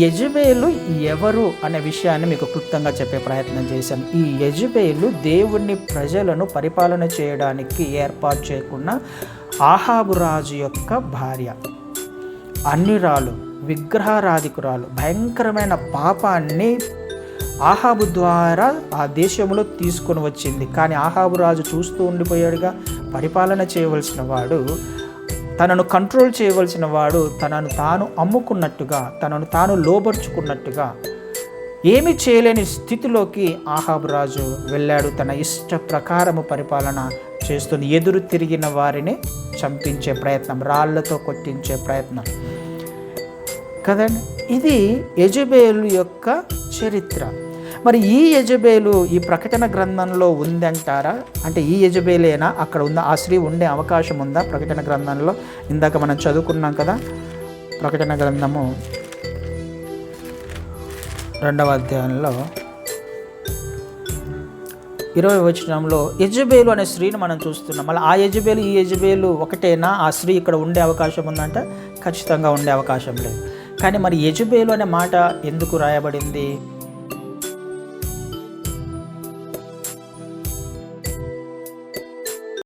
Jezebel ఎవరు అనే విషయాన్ని మీకు క్లుప్తంగా చెప్పే ప్రయత్నం చేశాను. ఈ యజుబేలు దేవుణ్ణి ప్రజలను పరిపాలన చేయడానికి ఏర్పాటు చేయకున్న ఆహాబు రాజు యొక్క భార్య. అన్నిరాలు విగ్రహారాధికురాలు. భయంకరమైన పాపాన్ని ఆహాబు ద్వారా ఆ దేశంలో తీసుకొని వచ్చింది. కానీ ఆహాబు రాజు చూస్తూ ఉండిపోయాడుగా. పరిపాలన చేయవలసిన వాడు తనను కంట్రోల్ చేయవలసిన వాడు తనను తాను అమ్ముకున్నట్టుగా తనను తాను లోబర్చుకున్నట్టుగా ఏమి చేయలేని స్థితిలోకి ఆహాబ్ రాజు వెళ్ళాడు. తన ఇష్ట ప్రకారము పరిపాలన చేస్తుంది ఎదురు తిరిగిన వారిని చంపించే ప్రయత్నం రాళ్ళతో కొట్టించే ప్రయత్నం. కదండి? ఇది యజబేలు యొక్క చరిత్ర. మరి ఈ యజబేలు ఈ ప్రకటన గ్రంథంలో ఉందంటారా? అంటే ఈ యజబేలేనా? అక్కడ ఉన్న ఆ స్త్రీ ఉండే అవకాశం ఉందా ప్రకటన గ్రంథంలో? ఇందాక మనం చదువుకున్నాం కదా ప్రకటన గ్రంథము రెండవ అధ్యాయంలో ఇరవై వచనంలో యజుబేలు అనే స్త్రీని మనం చూస్తున్నాం. మళ్ళీ ఆ యజబేలు ఈ యజబేలు ఒకటేనా? ఆ స్త్రీ ఇక్కడ ఉండే అవకాశం ఉందంటే? ఖచ్చితంగా ఉండే అవకాశం లేదు. కానీ మరి యజుబేలు అనే మాట ఎందుకు రాయబడింది?